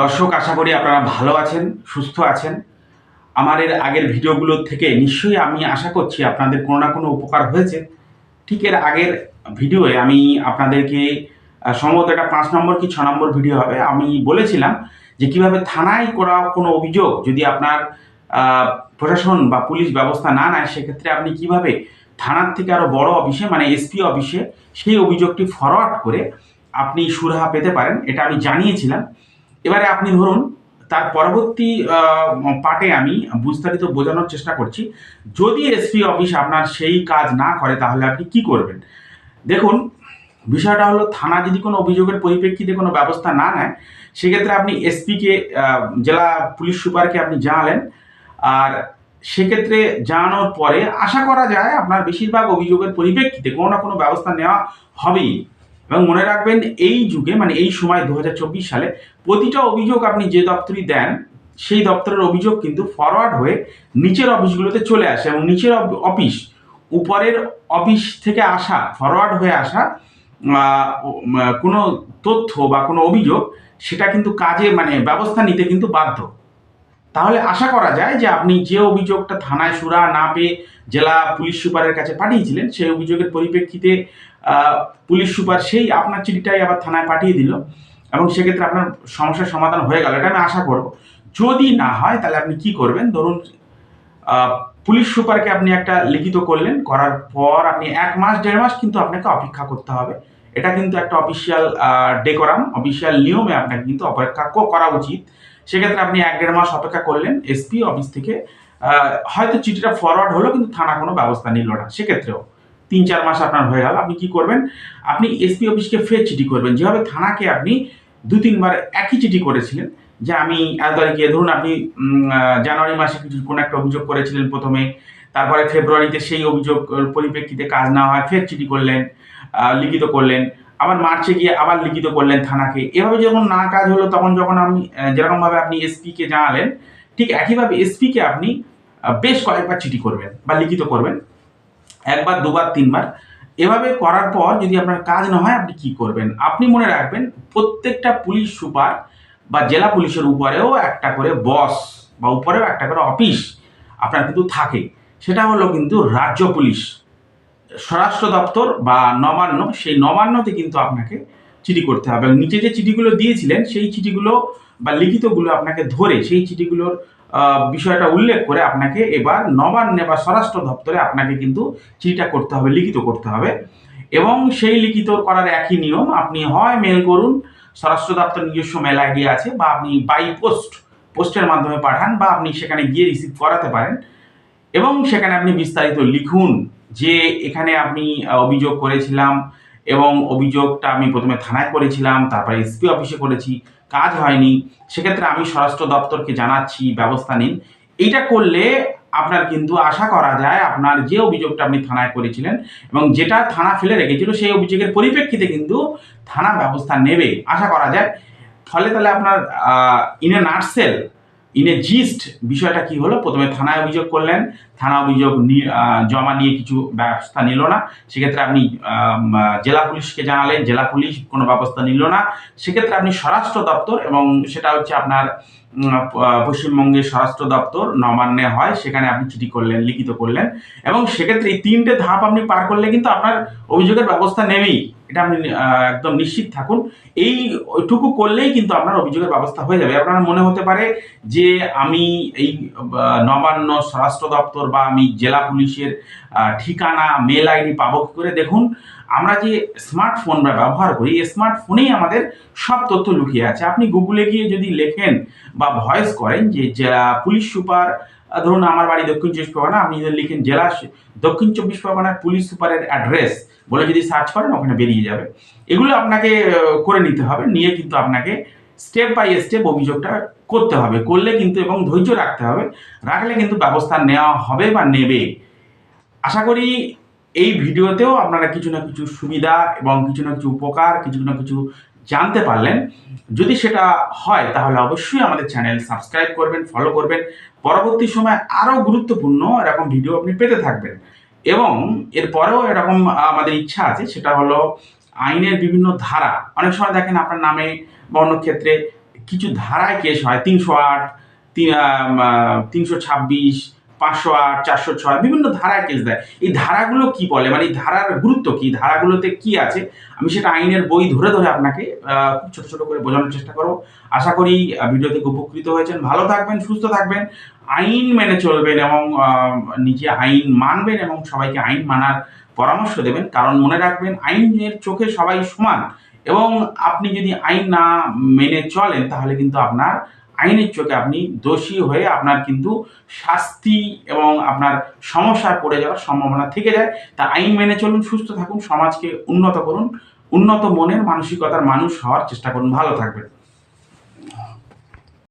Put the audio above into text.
দর্শক, আশা করি আপনারা ভালো আছেন, সুস্থ আছেন। আমার এর আগের ভিডিওগুলোর থেকে নিশ্চয়ই আমি আশা করছি আপনাদের কোনো না কোনো উপকার হয়েছে। ঠিক এর আগের ভিডিওয়ে আমি আপনাদেরকে সম্ভবত একটা পাঁচ নম্বর কি ছ নম্বর ভিডিও হবে, আমি বলেছিলাম যে কীভাবে থানায় করা কোনো অভিযোগ যদি আপনার প্রশাসন বা পুলিশ ব্যবস্থা না নেয়, সেক্ষেত্রে আপনি কীভাবে থানার থেকে আরও বড় অফিসে মানে এসপি অফিসে সেই অভিযোগটি ফরওয়ার্ড করে আপনি সুরাহা পেতে পারেন, এটা আমি জানিয়েছিলাম। এবারে আপনি ধরুন, তার পরবর্তী পার্টে আমি বিস্তারিত বোঝানোর চেষ্টা করছি। যদি এসপি অফিস আপনার সেই কাজ না করে, তাহলে আপনি কি করবেন? দেখুন, বিষয়টা হলো থানা যদি কোনো অভিযোগের পরিপ্রেক্ষিতে কোনো ব্যবস্থা না নেয়, সেক্ষেত্রে আপনি এসপিকে জেলা পুলিশ সুপারকে আপনি জানালেন। আর সেক্ষেত্রে জানানোর পরে আশা করা যায় আপনার বেশিরভাগ অভিযোগের পরিপ্রেক্ষিতে কোনো না কোনো ব্যবস্থা নেওয়া হবেই। এবং মনে রাখবেন এই যুগে মানে এই সময় দু হাজার চব্বিশ সালে প্রতিটা অভিযোগ আপনি যে দপ্তরই দেন, সেই দপ্তরের অভিযোগ কিন্তু ফরওয়ার্ড হয়ে নিচের অফিসগুলোতে চলে আসে এবং নিচের অফিস উপরের অফিস থেকে আসা ফরওয়ার্ড হয়ে আসা কোনো তথ্য বা কোনো অভিযোগ, সেটা কিন্তু কাজে মানে ব্যবস্থা নিতে কিন্তু বাধ্য। তাহলে আশা করা যায় যে আপনি যে অভিযোগটা থানায় সুরা না পেয়ে জেলা পুলিশ সুপারের কাছে পাঠিয়েছিলেন, সেই অভিযোগের পরিপ্রেক্ষিতে পুলিশ সুপার সেই আপনার চিঠিটাই আবার থানায় পাঠিয়ে দিল এবং সেক্ষেত্রে আপনার সমস্যার সমাধান হয়ে গেল, এটা আমি আশা করব। যদি না হয়, তাহলে আপনি কি করবেন? ধরুন পুলিশ সুপারকে আপনি একটা লিখিত করলেন, করার পর আপনি এক মাস, দেড় মাস কিন্তু আপনাকে অপেক্ষা করতে হবে। এটা কিন্তু একটা অফিসিয়াল ডেকোরাম অফিসিয়াল নিয়মে আপনাকে কিন্তু অপেক্ষা করা উচিত। সেক্ষেত্রে আপনি এক, দেড় মাস অপেক্ষা করলেন এসপি অফিস থেকে। হয়তো চিঠিটা ফরওয়ার্ড হলো, কিন্তু থানা কোনো ব্যবস্থা নিল না। সেক্ষেত্রেও তিন চার মাস আপনার হয়ে গেল, আপনি কি করবেন? আপনি এসপি অফিসকে ফের চিঠি করবেন। যেভাবে থানাকে আপনি দু তিনবার একই চিঠি করেছিলেন যে আমি এত তারিখে, ধরুন আপনি জানুয়ারি মাসে কিছু, কোনো একটা অভিযোগ করেছিলেন প্রথমে, তারপরে ফেব্রুয়ারিতে সেই অভিযোগ পরিপ্রেক্ষিতে কাজ না হয় ফের চিঠি করলেন লিখিত করলেন, আবার মার্চে গিয়ে আবার লিখিত করলেন থানাকে। এভাবে যখন না কাজ হলো, তখন যখন আমি যেরকমভাবে আপনি এসপিকে জানালেন, ঠিক একইভাবে এসপিকে আপনি বেশ কয়েকবার চিঠি করবেন বা লিখিত করবেন। একবার, দুবার, তিনবার। এভাবে করার পর যদি আপনার কাজ না হয়, আপনি কি করবেন? আপনি মনে রাখবেন, প্রত্যেকটা পুলিশ সুপার বা জেলা পুলিশের উপরেও একটা করে বস বা উপরেও একটা করে অফিস আপনার কিন্তু থাকে। সেটা হলো কিন্তু রাজ্য পুলিশ। স্বরাষ্ট্র দপ্তর বা নবান্ন, সেই নবান্নতে কিন্তু আপনাকে চিঠি করতে হবে। এবং নিচে যে চিঠিগুলো দিয়েছিলেন, সেই চিঠিগুলো বা লিখিতগুলো আপনাকে ধরে, সেই চিঠিগুলোর বিষয়টা উল্লেখ করে আপনাকে এবার নবান্নে বা স্বরাষ্ট্র দপ্তরে আপনাকে কিন্তু চিঠিটা করতে হবে, লিখিত করতে হবে। এবং সেই লিখিত করার একই নিয়ম, আপনি হয় মেল করুন, স্বরাষ্ট্র দপ্তর নিজস্ব মেল আইডি আছে বা আপনি বাই পোস্ট পোস্টের মাধ্যমে পাঠান বা আপনি সেখানে গিয়ে রিসিভ করাতে পারেন। এবং সেখানে আপনি বিস্তারিত লিখুন যে এখানে আপনি অভিযোগ করেছিলাম এবং অভিযোগটা আমি প্রথমে থানায় করেছিলাম, তারপরে এসপি অফিসে করেছি, কাজ হয়নি। সেক্ষেত্রে আমি স্বরাষ্ট্র দপ্তরকে জানাচ্ছি, ব্যবস্থা নিন। এইটা করলে আপনার কিন্তু আশা করা যায় আপনার যে অভিযোগটা আপনি থানায় করেছিলেন এবং যেটা থানা ফেলে রেখেছিল সেই অভিযোগের পরিপ্রেক্ষিতে কিন্তু থানা ব্যবস্থা নেবে। আশা করা যায়। ফলে তাহলে আপনার ইন এ নার্সেল ইনে জিস্ট বিষয়টা কি হলো? প্রথমে থানায় অভিযোগ করলেন। থানা অভিযোগ জমা নিয়ে কিছু ব্যবস্থা নিল না। সেক্ষেত্রে আপনি জেলা পুলিশকে জানালেন। জেলা পুলিশ কোনো ব্যবস্থা নিল না। সেক্ষেত্রে আপনি স্বরাষ্ট্র দপ্তর এবং সেটা হচ্ছে আপনার পশ্চিমবঙ্গের স্বরাষ্ট্র দপ্তর নবান্নে হয়। সেখানে আপনি চিঠি করলেন, লিখিত করলেন। এবং সেক্ষেত্রে এই তিনটে ধাপ আপনি পার করলে কিন্তু আপনার অভিযোগের ব্যবস্থা নেবেই। এটা আপনি একদম নিশ্চিত থাকুন। এইটুকু করলেই কিন্তু আপনার অভিযোগের ব্যবস্থা হয়ে যাবে। আপনার মনে হতে পারে যে আমি এই নবান্ন স্বরাষ্ট্র দপ্তর বা আমি জেলা পুলিশের ঠিকানা, মেল আইডি পাবো কি করে? দেখুন, আমরা যে স্মার্টফোন ব্যবহার করি, এই স্মার্টফোনেই আমাদের সব তথ্য লুকিয়ে আছে। আপনি গুগলে গিয়ে যদি লেখেন বা ভয়েস করেন যে জেলা পুলিশ সুপার ধরুন আমার বাড়ি দক্ষিণ চব্বিশ পরগনা, আপনি যদি লিখেন জেলা দক্ষিণ চব্বিশ পরগনার পুলিশ সুপারের অ্যাড্রেস বলে যদি সার্চ করেন, ওখানে বেরিয়ে যাবে। এগুলো আপনাকে করে নিতে হবে, নিয়ে কিন্তু আপনাকে স্টেপ বাই স্টেপ অভিযোগটা করতে হবে। করলে কিন্তু এবং ধৈর্য রাখতে হবে। রাখলে কিন্তু ব্যবস্থা নেওয়া হবে বা নেবে। আশা করি এই ভিডিওতেও আপনারা কিছু না কিছু সুবিধা এবং কিছু না কিছু উপকার, কিছু না কিছু জানতে পারলেন। যদি সেটা হয়, তাহলে অবশ্যই আমাদের চ্যানেল সাবস্ক্রাইব করবেন ফলো করবেন। পরবর্তী সময় আরও গুরুত্বপূর্ণ এরকম ভিডিও আপনি পেতে থাকবেন। এবং এরপরেও এরকম আমাদের ইচ্ছা আছে, সেটা হলো আইনের বিভিন্ন ধারা। অনেক সময় দেখেন আপনার নামে বা অন্য ক্ষেত্রে কিছু ধারায় কেস হয়, তিনশো আট তিনশো ছাব্বিশ পাঁচশো আট, চারশো ছয়, বিভিন্ন ধারায় কেস দেয়। এই ধারাগুলো কি বলে? মানে এই ধারার গুরুত্ব কি? ধারাগুলোতে কি আছে? আমি সেটা আইনের বই ধরে ধরে আপনাকে ছোট ছোট করে বোঝানোর চেষ্টা করব। আশা করি ভিডিও থেকে উপকৃত হয়েছেন। ভালো থাকবেন, সুস্থ থাকবেন। আইন মেনে চলবেন এবং নিজে আইন মানবেন এবং সবাইকে আইন মানার পরামর্শ দেবেন। কারণ মনে রাখবেন, আইনের চোখে সবাই সমান। এবং আপনি যদি আইন না মেনে চলেন, তাহলে কিন্তু আপনার আইনের চোখে আপনি দোষী হয়ে আপনার কিন্তু শাস্তি এবং আপনার সমস্যায় পড়ে যাওয়ার সম্ভাবনা থেকে যায়। তা আইন মেনে চলুন, সুস্থ থাকুন, সমাজকে উন্নত করুন, উন্নত মনের মানসিকতার মানুষ হওয়ার চেষ্টা করুন। ভালো থাকবেন।